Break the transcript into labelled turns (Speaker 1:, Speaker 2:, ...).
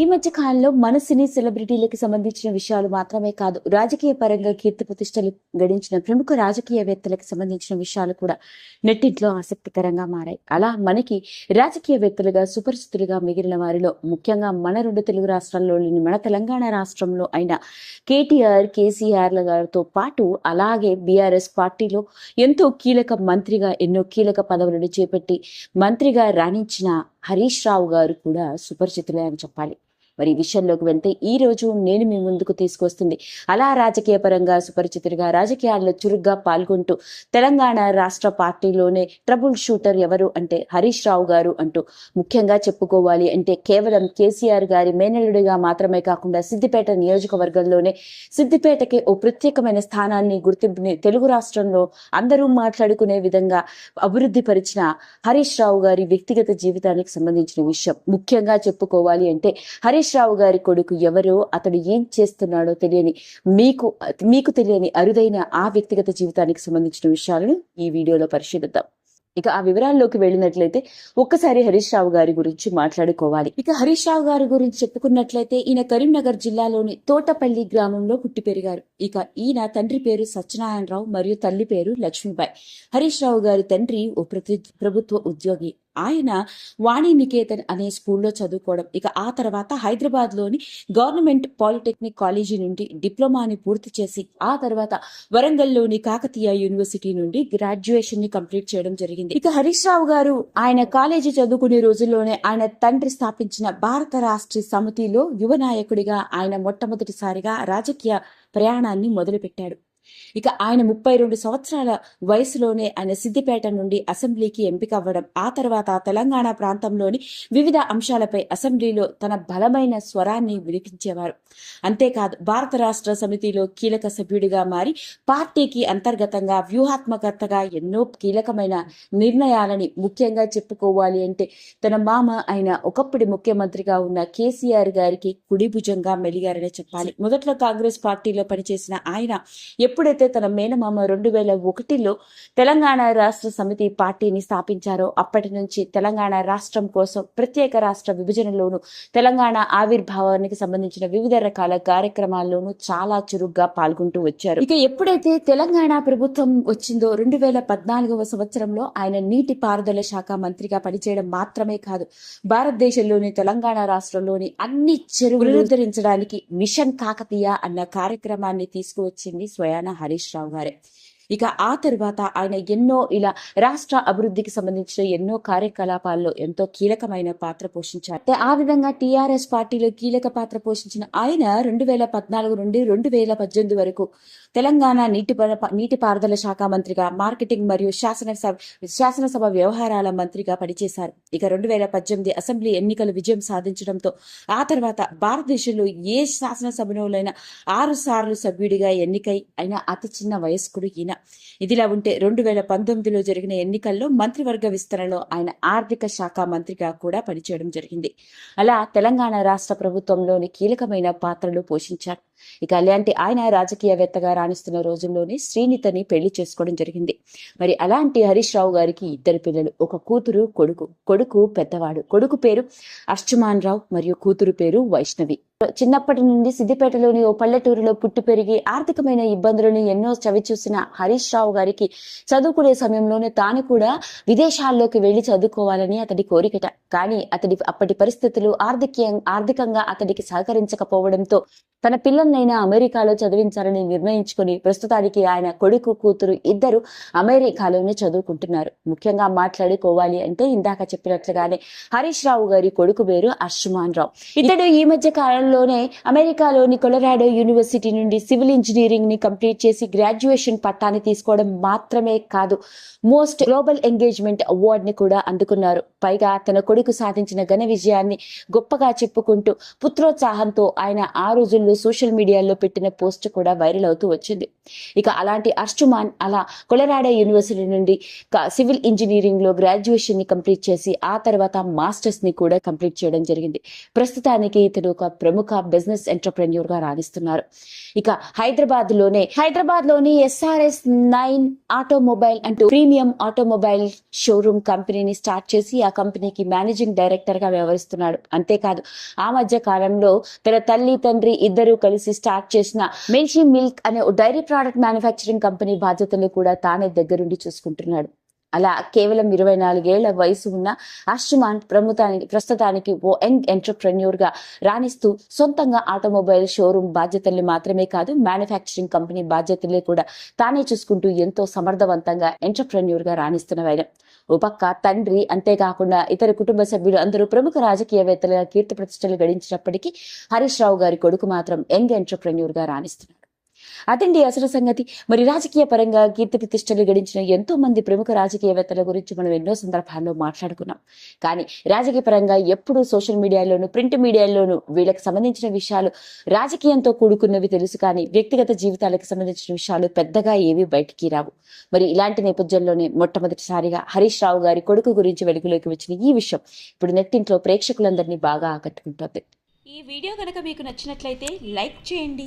Speaker 1: ఈ మధ్య కాలంలో మన సినీ సెలబ్రిటీలకు సంబంధించిన విషయాలు మాత్రమే కాదు రాజకీయ పరంగా కీర్తి ప్రతిష్టలు గడించిన ప్రముఖ రాజకీయవేత్తలకు సంబంధించిన విషయాలు కూడా నెట్టింట్లో ఆసక్తికరంగా మారాయి. అలా మనకి రాజకీయవేత్తలుగా సుపరిచితులుగా మిగిలిన వారిలో ముఖ్యంగా మన రెండు తెలుగు రాష్ట్రాల్లోని మన తెలంగాణ రాష్ట్రంలో అయిన కేటీఆర్ కేసీఆర్ల గారితో పాటు అలాగే బీఆర్ఎస్ పార్టీలో ఎంతో కీలక మంత్రిగా ఎన్నో కీలక పదవులను చేపట్టి మంత్రిగా రాణించిన హరీష్ రావు గారు కూడా సుపరిచితులే అని చెప్పాలి. మరి ఈ విషయంలోకి వెళ్తే ఈ రోజు నేను మీ ముందుకు తీసుకొస్తుంది. అలా రాజకీయ పరంగా సుపరిచితుడిగా రాజకీయాల్లో చురుగ్గా పాల్గొంటూ తెలంగాణ రాష్ట్ర పార్టీలోనే ట్రబుల్ షూటర్ ఎవరు అంటే హరీష్ రావు గారు అంటూ ముఖ్యంగా చెప్పుకోవాలి అంటే కేవలం కేసీఆర్ గారి మేనల్లుడిగా మాత్రమే కాకుండా సిద్దిపేట నియోజకవర్గంలోనే సిద్దిపేటకి ఓ ప్రత్యేకమైన స్థానాన్ని గుర్తింపుని తెలుగు రాష్ట్రంలో అందరూ మాట్లాడుకునే విధంగా అభివృద్ధి పరిచిన హరీష్ రావు గారి వ్యక్తిగత జీవితానికి సంబంధించిన విషయం. ముఖ్యంగా చెప్పుకోవాలి అంటే హరీష్ రావు గారి కొడుకు ఎవరో అతడు ఏం చేస్తున్నాడో తెలియని మీకు మీకు తెలియని అరుదైన ఆ వ్యక్తిగత జీవితానికి సంబంధించిన విషయాలను ఈ వీడియోలో పరిశీలిద్దాం. ఇక ఆ వివరాల్లోకి వెళ్ళినట్లయితే ఒక్కసారి హరీష్ రావు గారి గురించి మాట్లాడుకోవాలి. ఇక హరీష్ రావు గారి గురించి చెప్పుకున్నట్లయితే ఈయన కరీంనగర్ జిల్లాలోని తోటపల్లి గ్రామంలో పుట్టి పెరిగారు. ఇక ఈయన తండ్రి పేరు సత్యనారాయణరావు మరియు తల్లి పేరు లక్ష్మీబాయి. హరీష్ రావు గారి తండ్రి ఓ ప్రతి ప్రభుత్వ ఉద్యోగి. ఆయన వాణి నికేతన్ అనే స్కూల్లో చదువుకోవడం. ఇక ఆ తర్వాత హైదరాబాద్లోని గవర్నమెంట్ పాలిటెక్నిక్ కాలేజీ నుండి డిప్లొమాని పూర్తి చేసి ఆ తర్వాత వరంగల్లోని కాకతీయ యూనివర్సిటీ నుండి గ్రాడ్యుయేషన్ని కంప్లీట్ చేయడం జరిగింది. ఇక హరీష్ రావు గారు ఆయన కాలేజీ చదువుకునే రోజుల్లోనే ఆయన తండ్రి స్థాపించిన భారత రాష్ట్ర సమితిలో యువ నాయకుడిగా ఆయన మొట్టమొదటిసారిగా రాజకీయ ప్రయాణాన్ని మొదలుపెట్టాడు. ఇక ఆయన ముప్పై రెండు సంవత్సరాల వయసులోనే ఆయన సిద్దిపేట నుండి అసెంబ్లీకి ఎంపిక అవ్వడం ఆ తర్వాత తెలంగాణ ప్రాంతంలోని వివిధ అంశాలపై అసెంబ్లీలో తన బలమైన స్వరాన్ని వినిపించేవారు. అంతేకాదు భారత రాష్ట్ర సమితిలో కీలక సభ్యుడిగా మారి పార్టీకి అంతర్గతంగా వ్యూహాత్మకతగా ఎన్నో కీలకమైన నిర్ణయాలని ముఖ్యంగా చెప్పుకోవాలి అంటే తన మామ అయిన ఒకప్పటి ముఖ్యమంత్రిగా ఉన్న కేసీఆర్ గారికి కుడి భుజంగా మెలిగారనే చెప్పాలి. మొదట్లో కాంగ్రెస్ పార్టీలో పనిచేసిన ఆయన ఎప్పుడైతే తన మేనమామ రెండు వేల ఒకటిలో తెలంగాణ రాష్ట్ర సమితి పార్టీని స్థాపించారో అప్పటి నుంచి తెలంగాణ రాష్ట్రం కోసం ప్రత్యేక రాష్ట్ర విభజనలోను తెలంగాణ ఆవిర్భావానికి సంబంధించిన వివిధ రకాల కార్యక్రమాల్లోనూ చాలా చురుగ్గా పాల్గొంటూ వచ్చారు. ఇక ఎప్పుడైతే తెలంగాణ ప్రభుత్వం వచ్చిందో రెండు వేల పద్నాలుగవ సంవత్సరంలో ఆయన నీటి పారుదల శాఖ మంత్రిగా పనిచేయడం మాత్రమే కాదు భారతదేశంలోని తెలంగాణ రాష్ట్రంలోని అన్ని చెరువులు పునరుద్ధరించడానికి మిషన్ కాకతీయ అన్న కార్యక్రమాన్ని తీసుకువచ్చింది స్వయాన. హరీష్ రావు గారే ఇక ఆ తర్వాత ఆయన ఎన్నో ఇలా రాష్ట్ర అభివృద్ధికి సంబంధించిన ఎన్నో కార్యకలాపాల్లో ఎంతో కీలకమైన పాత్ర పోషించారు. ఆ విధంగా టీఆర్ఎస్ పార్టీలో కీలక పాత్ర పోషించిన ఆయన రెండు వేల పద్నాలుగు నుండి రెండు వేల పద్దెనిమిది వరకు తెలంగాణ నీటి నీటిపారుదల శాఖ మంత్రిగా మార్కెటింగ్ మరియు శాసనసభ శాసనసభ వ్యవహారాల మంత్రిగా పనిచేశారు. ఇక రెండు వేల పద్దెనిమిది అసెంబ్లీ ఎన్నికలు విజయం సాధించడంతో ఆ తర్వాత భారతదేశంలో ఏ శాసనసభలోనైనా ఆరు సార్లు సభ్యుడిగా ఎన్నికై అయిన అతి చిన్న వయస్కుడు ఈయన. ఇదిలా ఉంటే రెండు వేల పంతొమ్మిదిలో జరిగిన ఎన్నికల్లో మంత్రివర్గ విస్తరణలో ఆయన ఆర్థిక శాఖ మంత్రిగా కూడా పనిచేయడం జరిగింది. అలా తెలంగాణ రాష్ట్ర ప్రభుత్వంలోని కీలకమైన పాత్రలు పోషించారు. ఇక అలాంటి ఆయన రాజకీయవేత్తగా రాణిస్తున్న రోజుల్లోనే శ్రీనితని పెళ్ళి చేసుకోవడం జరిగింది. మరి అలాంటి హరీష్ రావు గారికి ఇద్దరు పిల్లలు ఒక కూతురు కొడుకు కొడుకు పెద్దవాడు. కొడుకు పేరు అర్చుమాన్ రావు మరియు కూతురు పేరు వైష్ణవి. చిన్నప్పటి నుండి సిద్దిపేటలోని ఓ పల్లెటూరులో పుట్టి పెరిగి ఆర్థికమైన ఇబ్బందులను ఎన్నో చవిచూసిన హరీష్ రావు గారికి చదువుకునే సమయంలోనే తాను కూడా విదేశాల్లోకి వెళ్ళి చదువుకోవాలని అతడి కోరికట. కానీ అతడి అప్పటి పరిస్థితులు ఆర్థిక ఆర్థికంగా అతడికి సహకరించకపోవడంతో తన పిల్లలనైనా అమెరికాలో చదివించాలని నిర్ణయించుకుని ప్రస్తుతానికి ఆయన కొడుకు కూతురు ఇద్దరు అమెరికాలోనే చదువుకుంటున్నారు. ముఖ్యంగా మాట్లాడుకోవాలి అంటే ఇందాక చెప్పినట్లుగానే హరీష్ రావు గారి కొడుకు పేరు అర్షుమాన్ రావు. ఇతడు ఈ మధ్య కాలంలోనే అమెరికాలోని కొలరాడో యూనివర్సిటీ నుండి సివిల్ ఇంజనీరింగ్ని కంప్లీట్ చేసి గ్రాడ్యుయేషన్ పట్టాన్ని తీసుకోవడం మాత్రమే కాదు మోస్ట్ గ్లోబల్ ఎంగేజ్మెంట్ అవార్డ్ని కూడా అందుకున్నారు. పైగా తన కొడుకు సాధించిన ఘన విజయాన్ని గొప్పగా చెప్పుకుంటూ పుత్రోత్సాహంతో ఆయన ఆ రోజుల్లో ఇటీవల సోషల్ మీడియాలో పెట్టిన పోస్ట్ కూడా వైరల్ అవుతూ వచ్చింది. ఇక అలాంటి అర్చుమాన్ అలా కొలరాడో యూనివర్సిటీ నుండి సివిల్ ఇంజనీరింగ్లో గ్రాడ్యుయేషన్ని కంప్లీట్ చేసి ఆ తర్వాత మాస్టర్స్ని కూడా కంప్లీట్ చేయడం జరిగింది. ప్రస్తుతానికి ఇతడు ఒక ప్రముఖ బిజినెస్ ఎంటర్ప్రెన్యూర్గా రాణిస్తున్నారు. ఇక హైదరాబాద్లోనే హైదరాబాద్లోని ఎస్ఆర్ఎస్ నైన్ ఆటోమొబైల్ అంటూ ప్రీమియం ఆటోమొబైల్ షోరూమ్ కంపెనీని స్టార్ట్ చేసి ఆ కంపెనీకి మేనేజింగ్ డైరెక్టర్గా వ్యవహరిస్తున్నాడు. అంతేకాదు ఆ మధ్య కాలంలో తన తల్లి తండ్రి ఇద్దరు కలిసి స్టార్ట్ చేసిన మిల్షీ మిల్క్ అనే డైరీ ప్రోడక్ట్ మ్యానుఫ్యాక్చరింగ్ కంపెనీ బాధ్యతలు కూడా తానే దగ్గరుండి చూసుకుంటున్నాడు. అలా కేవలం ఇరవై నాలుగేళ్ళ వయసు ఉన్న ఆశ్రమాన్ ప్రముతానికి ప్రస్తుతానికి ఓ యంగ్ ఎంటర్ప్రెన్యూర్గా రాణిస్తూ సొంతంగా ఆటోమొబైల్ షోరూమ్ బాధ్యతల్ని మాత్రమే కాదు మ్యానుఫ్యాక్చరింగ్ కంపెనీ బాధ్యతలే కూడా తానే చూసుకుంటూ ఎంతో సమర్థవంతంగా ఎంటర్ప్రెన్యూర్గా రాణిస్తున్న ఆయన. ఓ పక్క తండ్రి అంతేకాకుండా ఇతర కుటుంబ సభ్యులు అందరూ ప్రముఖ రాజకీయవేత్తలుగా కీర్తి ప్రతిష్టలు గడించినప్పటికీ హరీష్ రావు గారి కొడుకు మాత్రం యంగ్ ఎంటర్ప్రెన్యూర్గా అదండి అసలు సంగతి. మరి రాజకీయ పరంగా కీర్తి ప్రతిష్టలు గడించిన ఎంతో మంది ప్రముఖ రాజకీయవేత్తల గురించి మనం ఎన్నో సందర్భాల్లో మాట్లాడుకున్నాం. కానీ రాజకీయ పరంగా ఎప్పుడూ సోషల్ మీడియాలోను ప్రింట్ మీడియాలోను వీళ్ళకి సంబంధించిన విషయాలు రాజకీయంతో కూడుకున్నవి తెలుసు కానీ వ్యక్తిగత జీవితాలకు సంబంధించిన విషయాలు పెద్దగా ఏవి బయటికి రావు. మరి ఇలాంటి నేపథ్యంలోనే మొట్టమొదటిసారిగా హరీష్ రావు గారి కొడుకు గురించి వెలుగులోకి వచ్చిన ఈ విషయం ఇప్పుడు నెట్టింట్లో ప్రేక్షకులందరినీ బాగా ఆకట్టుకుంటోంది.
Speaker 2: ఈ వీడియో కనుక మీకు నచ్చినట్లయితే లైక్ చేయండి.